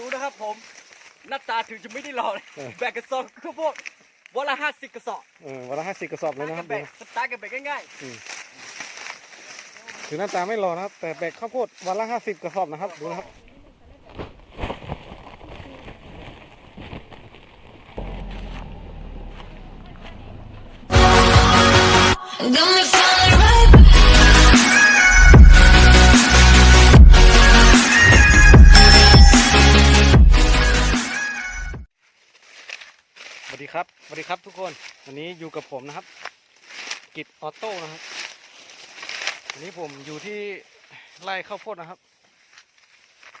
ดูนะครับผมหน้าตาถึงจะไม่ได้หล่อเลยเออแบกกระสอบข้าวโพดวันละห้าสิบกระสอบเออวันละห้าสิบกระสอบเลยนะครับแบดูกสตาร์ทกันแบกง่ายถึงหน้าตาไม่รอนะครับ แต่แบกข้าวโพดวันละห้าสิบกระสอบนะครับดูนะครับ Got me feeling right. ดีครับทุกคนวันนี้อยู่กับผมนะครับ กิจออโต้นะครับวันนี้ผมอยู่ที่ไร่ข้าวโพดนะครับ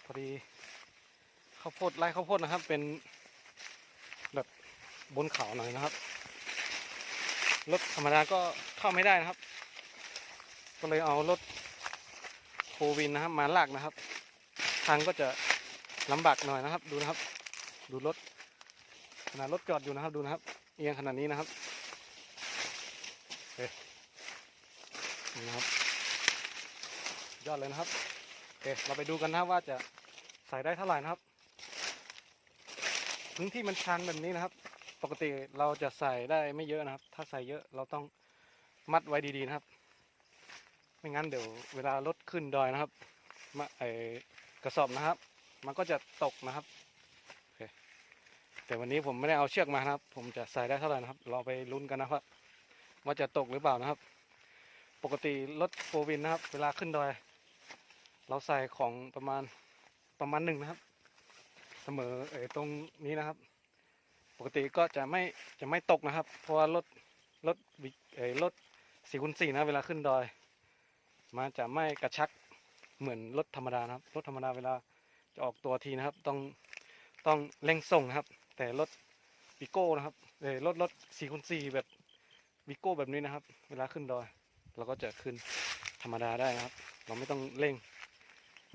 พอดีข้าวโพดไร่ข้าวโพดนะครับ เป็นแบบบนเขาหน่อยนะครับรถธรรมดาก็เข้าไม่ได้นะครับ ก็เลยเอารถโควินนะครับ มาลากนะครับ ทางก็จะลำบากหน่อยนะครับ ดูนะครับ ดูรถขนาดรถจอดอยู่นะครับดูนะครับ เอียงขนาดนี้นะครับโอเคนี่นะครับ ยอดเลยนะครับโอเคเราไปดูกันนะว่าจะใส่ได้เท่าไหร่นะครับ พื้นที่มันชันแบบนี้นะครับ ปกติเราจะใส่ได้ไม่เยอะนะครับ ถ้าใส่เยอะเราต้องมัดไว้ดีๆนะครับ ไม่งั้นเดี๋ยวเวลารถขึ้นดอยนะครับมาไอกระสอบนะครับ มันก็จะตกนะครับ แต่วันนี้ผมไม่ได้เอาเชือกมานะครับ ผมจะใส่ได้เท่าไหร่นะครับเราไปลุ้นกันนะครับ ว่าจะตกหรือเปล่านะครับ ปกติรถโฟวินนะครับ เวลาขึ้นดอย เราใส่ของประมาณประมาณหนึ่งนะครับ เสมอเออตรงนี้นะครับ ปกติก็จะไม่จะไม่ตกนะครับ เพราะว่ารถรถเออรถสี่คูณสี่นะเวลาขึ้นดอยมันจะไม่กระชักเหมือนรถธรรมดานะครับรถธรรมดาเวลาจะออกตัวทีนะครับ ต้องต้องเร่งส่งนะครับ แต่รถวิโก้นะครับเออรถรถสี่คูณสี่แบบวิโก้แบบนี้นะครับ เวลาขึ้นดอย เราก็จะขึ้นธรรมดาได้นะครับ เราไม่ต้องเร่ง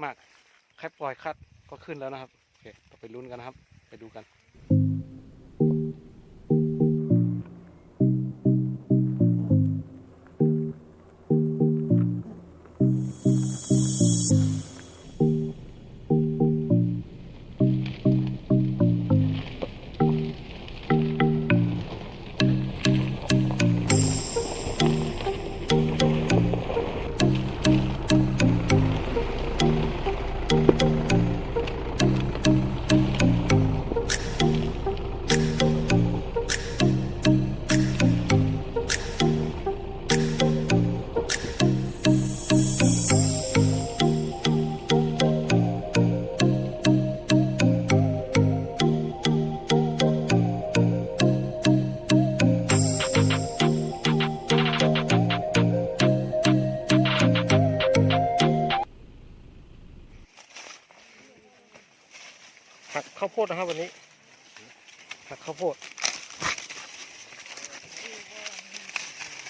มากแค่ปล่อยคัดก็ขึ้นแล้วนะครับโอเคเราไปลุ้นกันนะครับ ไปดูกัน นะครับวันนี้หักข้าวโพด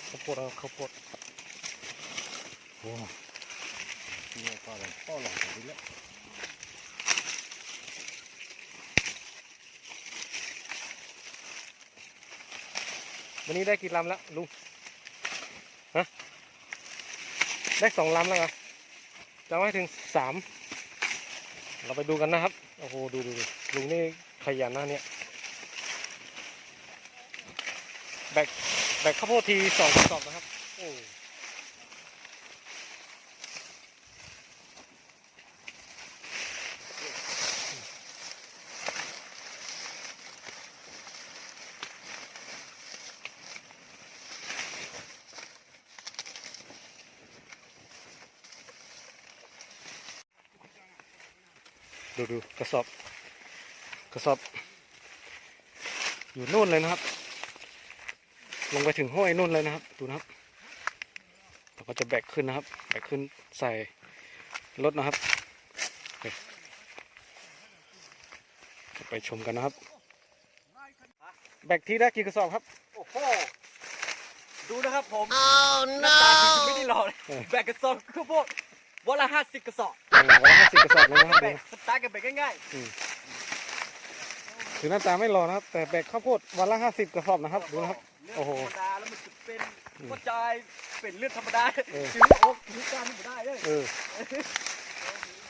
ข้าวโพดเอาข้าวโพดโอ้เนี่ยก็เลยก็ลองไปแล้ววันนี้ได้กี่ลำแล้วลุงฮะได้สองลำแล้วเหรอจะเอาให้ถึงสามเราไปดูกันนะครับ โอ้โห ดูดูดู ลุงนี่ขยันนะเนี่ยแบกแบกข้าวโพดทีสองกระสอบนะครับ โอ้ดูดูกระสอบ กระสอบ อยู่นู่นเลยนะครับ ลงไปถึงห้วยนู่นเลยนะครับ ดูนะครับเราก็จะแบกขึ้นนะครับแบกขึ้นใส่รถนะครับโอเคไปชมกันนะครับ แบกทีได้กี่กระสอบครับๆโอ้โห ดูนะครับผม Oh หน้าตาถึงจะไม่ได้หล่อเลยเออแบกกระสอบข้าวโพดวันละห้าสิบกระสอบเออวันละห้าสิบกระสอบเลยนะครับแบดูกสตาร์ทกันแบกง่าย ถึงหน้าตาไม่รอนะครับ แต่แบกข้าวโพดวันละห้าสิบกระสอบนะครับๆดูนะครับ เลือดโอ้โหธรรมดาแล้วมันจะเป็นอืมหัวใจเป็นเลือดธรรมดาเออ ถึงโอ้ถึงการไม่ได้เลยเออ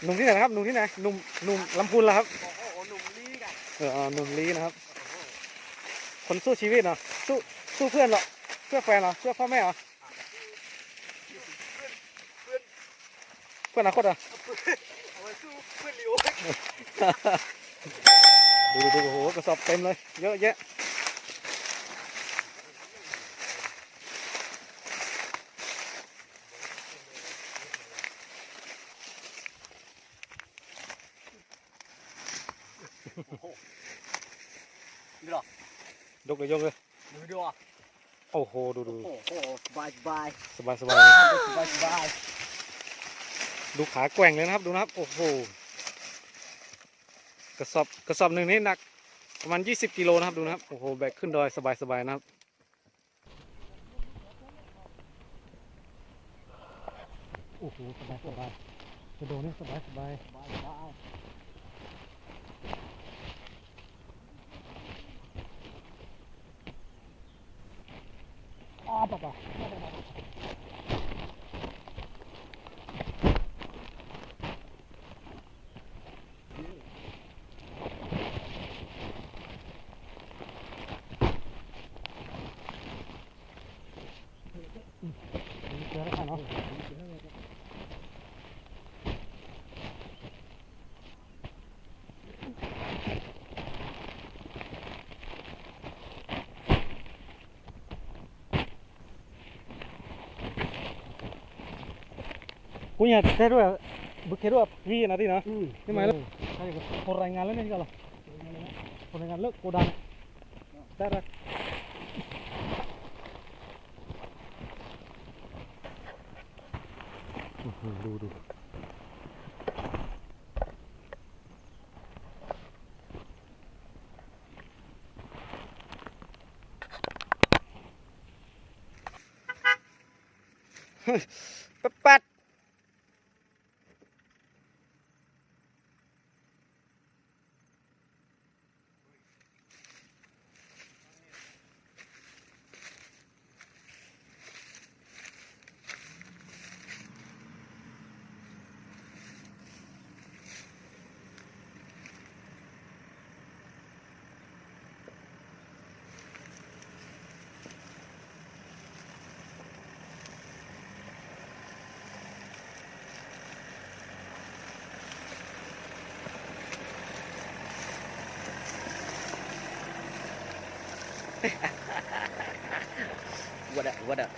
หนุ่มที่ไหนนะครับหนุ่มที่ไหนหนุ่มหนุ่มลำพูนเหรอครับโอ้โหเออหนุ่มลีนะครับ คนสู้ชีวิตเนาะสู้สู้เพื่อนเหรอเพื่อแฟนเหรอเพื่อพ่อแม่เหรอเพื่อนอนาคตเหรอ เอาไว้สู้เพื่อนลิว ดูดูดูโอ้โหกระสอบเต็มเลย เยอะแยะดูหรอยกเลยยกเลยดูดูอะโอ้โหดูดูโอ้โหสบายสบายสบายสบายเลยทำได้สบายสบายดูขาแกว่งเลยนะครับ ดูนะครับ โอ้โห กระสอบกระสอบหนึ่งนี่หนักประมาณ 20 กิโลนะครับดูนะครับ โอ้โห แบกขึ้นดอยสบายสบายนะครับโอ้โหสบายสบายกระโดดนี่สบายสบายสบายสบายอ้าปะปะเจอแล้วค่ะเนาะ punya terus bekerja free nanti nah ini malah orang ngalah nih kalau orang ngalah kodang darat ดูดูปัด what up, what up?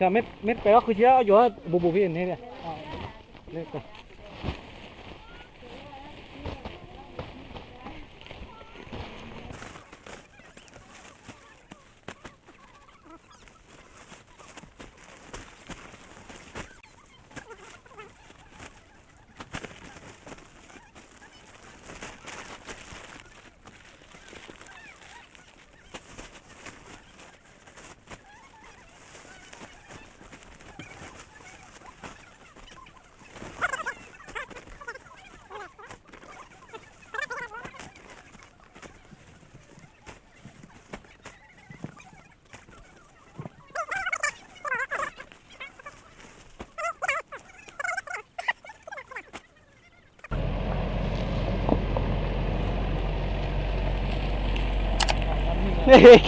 วัดอะวัดอะ Kaya met met pero aku dia yo bubu pin ni dia. Ni ko. Hehehe